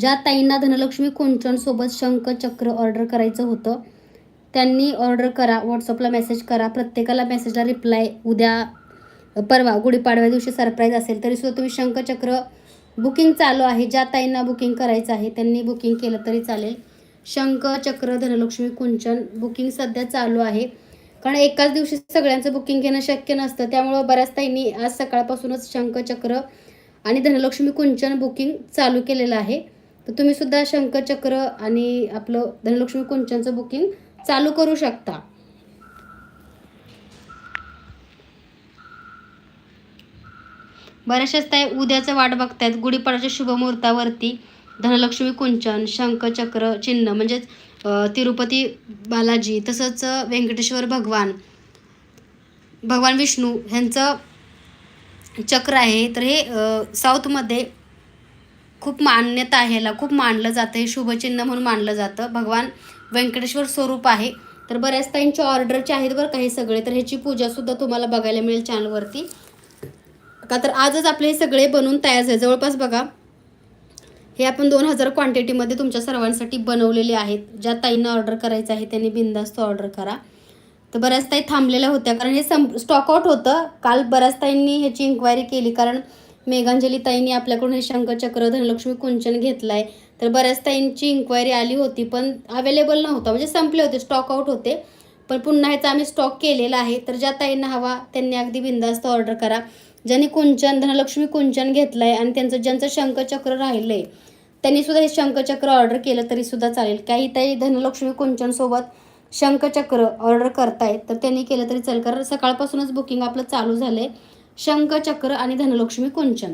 ज्या ताईंना धनलक्ष्मी कुंचनसोबत शंख चक्र ऑर्डर करायचं होतं त्यांनी ऑर्डर करा व्हॉट्सअपला मेसेज करा. प्रत्येकाला मेसेजला रिप्लाय उद्या परवा गुढीपाडव्या दिवशी सरप्राईज असेल तरीसुद्धा तुम्ही शंखचक्र बुकिंग चालू आहे. ज्या ताईंना बुकिंग करायचं आहे त्यांनी बुकिंग केलं तरी चालेल. शंख चक्र धनलक्ष्मी कुंचन बुकिंग सध्या चालू आहे. कारण एकाच दिवशी सगळ्यांचं बुकिंग घेणं शक्य नसतं. त्यामुळं बऱ्याच ताईंनी आज सकाळपासूनच शंखचक्र आणि धनलक्ष्मी कुंचन बुकिंग चालू केलेलं आहे. तर तुम्ही सुद्धा शंखचक्र आणि आपलं धनलक्ष्मी कुंचनचं बुकिंग चालू करू शकता. बऱ्याचशाच त्या उद्याचं वाट बघतायत. गुढीपाडाच्या शुभमुहूर्तावरती धनलक्ष्मी कुंचन शंखचक्र चिन्ह म्हणजेच तिरुपती बालाजी तसंच व्यंकटेश्वर भगवान भगवान विष्णू ह्यांचं चक्र आहे. तर हे साऊथमध्ये खूप मान्यता आहे ह्याला खूप मानलं जातं. हे शुभचिन्ह म्हणून मानलं जातं. भगवान व्यंकटेश्वर स्वरूप आहे. तर बऱ्याच ताईंच्या ऑर्डरचे आहेत बरं का हे सगळे. तर ह्याची पूजासुद्धा तुम्हाला बघायला मिळेल चॅनलवरती का तर आजच आपले हे सगळे बनवून तयार झाले. जवळपास बघा हे आपण दोन हजार क्वांटिटीमध्ये तुमच्या सर्वांसाठी बनवलेले आहेत. ज्या ताईंना ऑर्डर करायचं आहे त्यांनी बिंदास्त ऑर्डर करा. तर बऱ्याच ताई थांबलेल्या होत्या. कारण हे सं स्टॉकआउट होतं. काल बऱ्याच ताईंनी ह्याची इन्क्वायरी केली. कारण मेघांजली ताईंनी आपल्याकडून हे शंखचक्र धनलक्ष्मी कुंचन घेतलं आहे तर बऱ्याच ताईंची इन्क्वायरी आली होती पण अवेलेबल नव्हता. म्हणजे संपले होते स्टॉक आउट होते. पण पुन्हा ह्याचा आम्ही स्टॉक केलेला आहे. तर ज्या ताईंना हवा त्यांनी अगदी बिंदास्त ऑर्डर करा. ज्यांनी कुंचन धनलक्ष्मी कुंचन घेतलं आहे आणि त्यांचं ज्यांचं शंखचक्र राहिलं आहे त्यांनी सुद्धा हे शंखचक्र ऑर्डर केलं तरी सुद्धा चालेल. काही ताई धनलक्ष्मी कुंचनसोबत शंखचक्र ऑर्डर करतायत तर त्यांनी केलं तरी चालेल. कारण सकाळपासूनच बुकिंग आपलं चालू झालं आहे शंखचक्र आणि धनलक्ष्मी कुंचन.